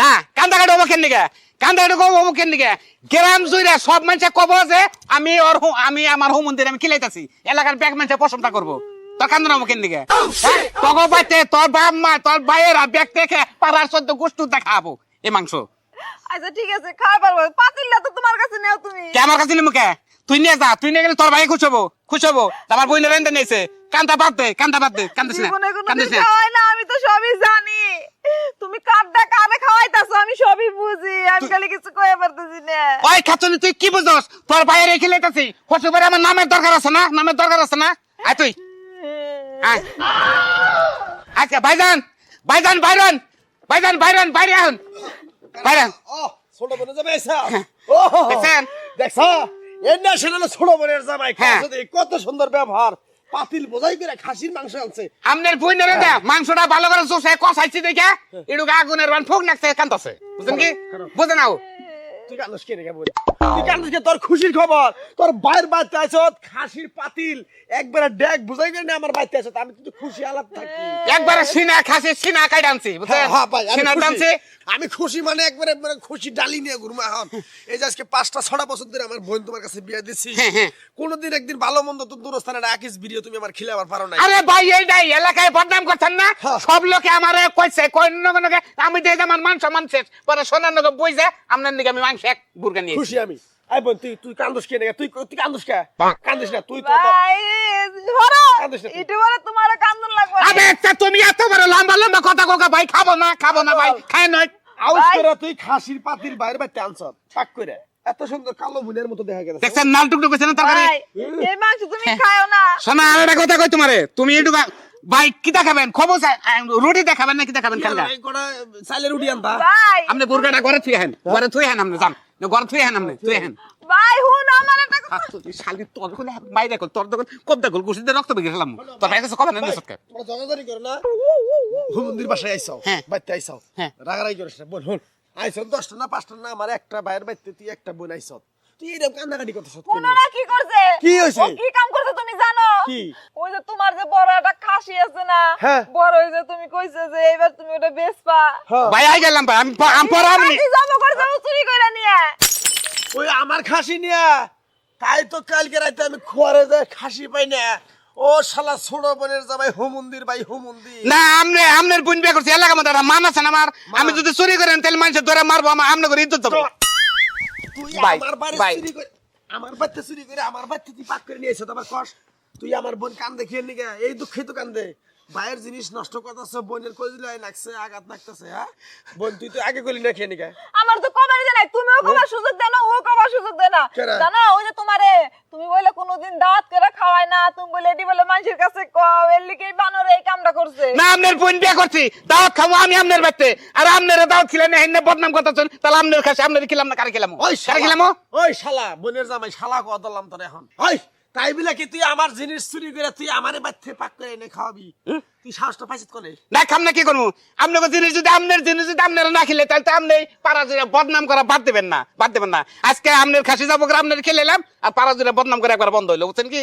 না কান্দা কাটো কেন নিকে কান্দা কাটো কব কেন নিকে গ্রাম জুড়ে সব মানুষে কব যে আমি ওর আমি আমার হোম মন্দির আমি খিলাইতাছি। এলাকার ব্যাগ মানুষে প্রশংসা করব। তোর কান্দা নামো নিকে তখন বাইতে তোর বাপ মা তোর ভাইয়েরা ব্যাগ দেখে পাড়ার সদ্য গোষ্ঠ দেখাবো। এই মাংস। আচ্ছা ঠিক আছে খাওয়া পারব। পাতিলটা তো তোমার কাছে নেও তুমি। কে আমার কাছে মুখে তুই নিয়ে যা তুই নিয়ে গেলে তোর ভাই খুশ হব খুশ হব। আমার বই রেন্দে নিয়েছে। কান্দা বাদ দে কান্দা বাদ দে কান্দিস না কান্দিস না। আমি তো সবই জানি। তুমি কারে সবই বুঝি আমি খালি কিছু কয়ে পারতেছি না। ওই খাতুনি তুই কি বুঝছস তোর ভাইয়ের রেখে লেতাছি আমার নামের দরকার আছে না? নামের দরকার আছে না? আয় তুই। আয়। আচ্ছা ভাইজান ভাইজান বাইরন। ভাইজান বাইরন বাইরে আহুন। বাইরে ও ছোট বোনের জামাই আইসা হ্যাঁ। ও দেখছেন? দেখছ? ছোট বোনের জামাই হ্যাঁ। কত সুন্দর ব্যবহার। পাতিল বোঝাই করে খাসির মাংস আনছে। আমনের বই নেড়ে দে মাংসটা ভালো করে চোষে কষাইছি দেখে এটুকু আগুনের বান ফুক নাকছে কান্তছে বুঝছেন কি? বুঝে নাও। তুই কান্দস কে রেখে বল? তুই কান্দস কে? তোর খুশির খবর। তোর বাইর বাড়িতে আইছ খাসির পাতিল। একবারে ডেক বুঝাই করে আমার বাড়িতে আইছ আমি কিন্তু খুশি আলাপ থাকি। একবারে সিনা খাসি সিনা কাই ডানছি বুঝছেন? হ্যাঁ, হ্যাঁ, ভাই, সিনা। আমি খুশি মানে একবারে মানে খুশি ডালি নিয়ে ঘুরবো এখন। এই যে আজকে পাঁচটা ছটা বছর ধরে আমার বোন তোমার কাছে বিয়ে দিচ্ছি হ্যাঁ, হ্যাঁ। কোনোদিন একদিন ভালো মন্দ তো দূরস্থানে রাখিস ভিডিও তুমি আমার খিলে আবার পারো না আরে ভাই এইটাই এলাকায় বদনাম করছেন না? হ্যাঁ। সব লোকে আমারে কইছে কই নগে নগে আমি দেই আমার মান সম্মান শেষ। পরে সোনার নগে বইছে আপনার নিকে আমি মাংস এক বুরগা নিয়ে খুশি আমি। আই বোন তুই তুই কান্দস কে তুই তুই কান্দস কে? কান্দিস না তুই তো বলে তোমার কান্দন লাগবে। আবে একটা তুমি এত বড় লম্বা লম্বা কথা কোকা ভাই খাব না খাব না ভাই খায় নয় আউস করে তুই খাসির পাতির বাইরে পাক করে এত সুন্দর কালো বুনের মতো দেখা গেছে। দেখছেন নাল টুকটুক না তরকারি? এই মাংস তুমি খাও না। শোনা আর একটা কথা কই তোমারে তুমি একটু ভাই কি দেখাবেন? খবর রুটি দেখাবেন না কি দেখাবেন কটা চাইলে রুটি আনতা আপনি ঘরে থুই হেন ঘরে থুই হেন আপনি যান। ঘরে থুই হেন আপনি থুই হেন। ভাই হুন আমার একটা কথা- আচ্ছা, তুই শালি তোর কোলে বাইরে কল তোর দোকান কব দেখল গুছিতে রক্ত বেগে গেলাম তোর ভাই কাছে কবে না সৎকে? তোমরা জগাজগি করো না। হুমন্দির বাসায় আইসাও হ্যাঁ। বাইতে আইসাও হ্যাঁ। রাগারাগি করিস না বোন হুন। আইসাও দশটা না পাঁচটা না আমার একটা বাইরের বাইতে তুই একটা বোন আইসাও তুই এরকম কান্দাকাটি করতেছ পুনরা কি করছে? কি হয়েছে? কি কাম করছে তুমি জানো? কি? ওই যে তোমার যে বড় একটা খাসি আছে না হ্যাঁ। বড় ওই যে তুমি কইছে যে এবার তুমি ওটা বেচবা। হ্যাঁ। ভাই আই গেলাম ভাই আমি আমি জমা চুরি নিয়ে। ওই আমার খাসি নিয়া। তাই তো কালকে রাতে আমি খোয়ারে যায় খাসি পাই না। ও শালা ছোট বোনের জামাই হুমন্দির ভাই হুমন্দির। না আমনে আমনের বুন বিয়ে করছি এলাকা মধ্যে একটা মান আছে না আমার? আমি যদি চুরি করেন তাহলে মানুষের ধরে মারবো আমার আমনে করে ইজ্জত দেবো। তুই আমার বাড়ি চুরি করে আমার বাড়িতে চুরি করে আমার বাড়িতে তুই পাক করে নিয়েছ তোমার কষ্ট তুই আমার বোন কান্দে খেয়ে নিগে এই দুঃখে তো কান্দে। ভাইয়ের জিনিস নষ্ট করতেছ বোনের কইলে লাগছে আঘাত লাগতেছে হ্যাঁ? বোন তুই তো আগে করলি না খেয়ে নিগে আমার তো কবার জানাই তুমিও কবার সুযোগ দেন না ও কবার সুযোগ দেন না? জানো ওই যে তোমারে তুমি বলে কোনোদিন দাঁত করে খাওয়ায় না তুমি বলে এটি বলে মানুষের কাছে কও এর লিগে বানরে এই কামটা করছে। না আমনের বোন বিয়ে করছি দাওয়াত খাব আমি আমনের বাড়িতে। আর আমনের দাওয়াত খিলে না হেনে বদনাম করতেছেন তাহলে আমনের কাছে আমনের খিলাম না কারে খিলাম? ওই কারে শালা খিলাম? ওই শালা বোনের জামাই শালা কো দলাম তোর এখন। ওই তাই বলে কি তুই আমার জিনিস চুরি করে তুই আমারে বাচ্চে পাক করে এনে খাওয়াবি? তুই সাহসটা পাইছিস করে না খাম না কি করব? আপনাকে জিনিস যদি আমনের জিনিস যদি আপনারা না খেলে তাহলে তো আপনি পাড়া জুড়ে বদনাম করা বাদ দেবেন না বাদ দেবেন না। আজকে আমনের খাসি যাব আমনের খেলে এলাম আর পাড়া জুড়ে বদনাম করে একবার বন্ধ হইল বুঝছেন কি?